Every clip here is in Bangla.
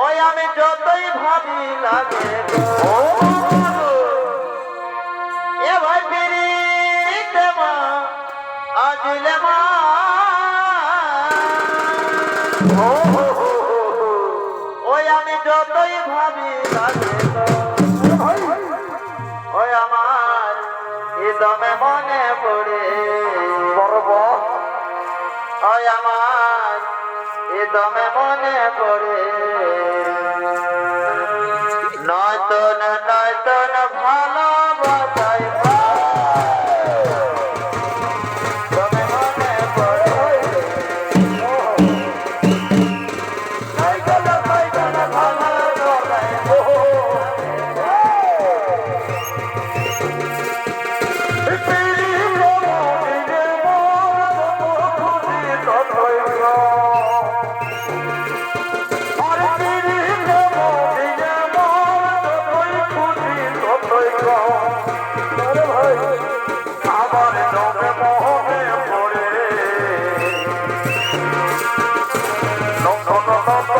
ওই আমি যতই ভাবি লাগে এ ভাই বিরিতে মা আজিলে মা। ওই আমি যতই ভাবি লাগে দমে মনে পড়ে। নয়তন নয়তন ভালোবাসায় Bye.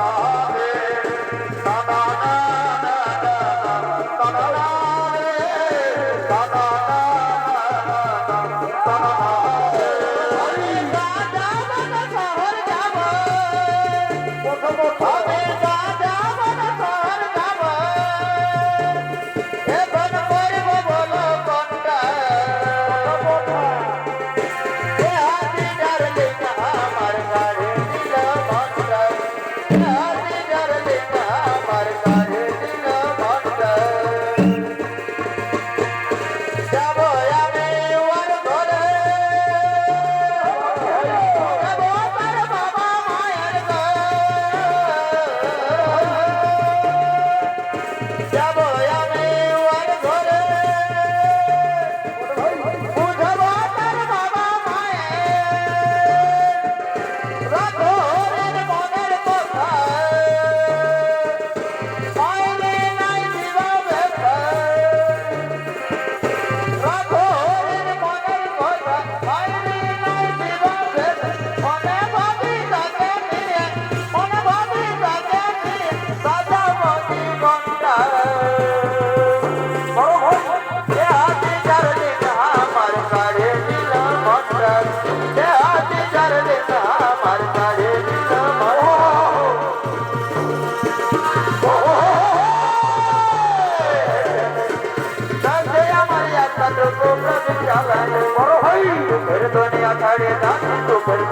Vamos, vamos.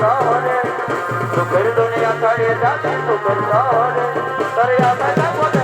শহরে সুখের দুনিয়া তারে যাবে সুখের শহরে তারে আবে না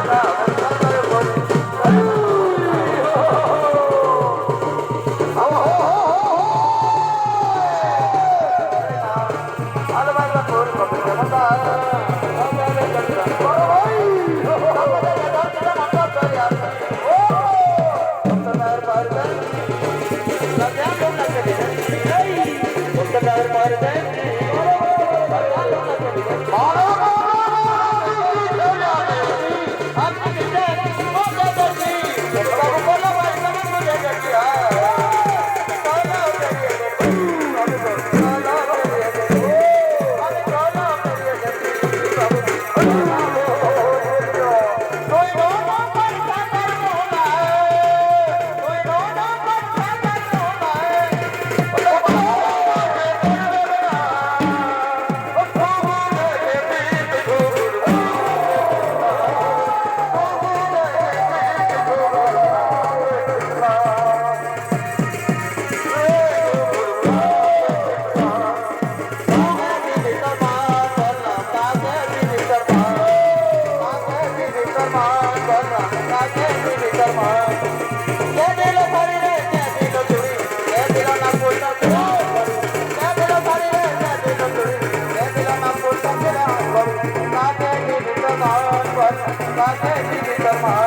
咱们今天来。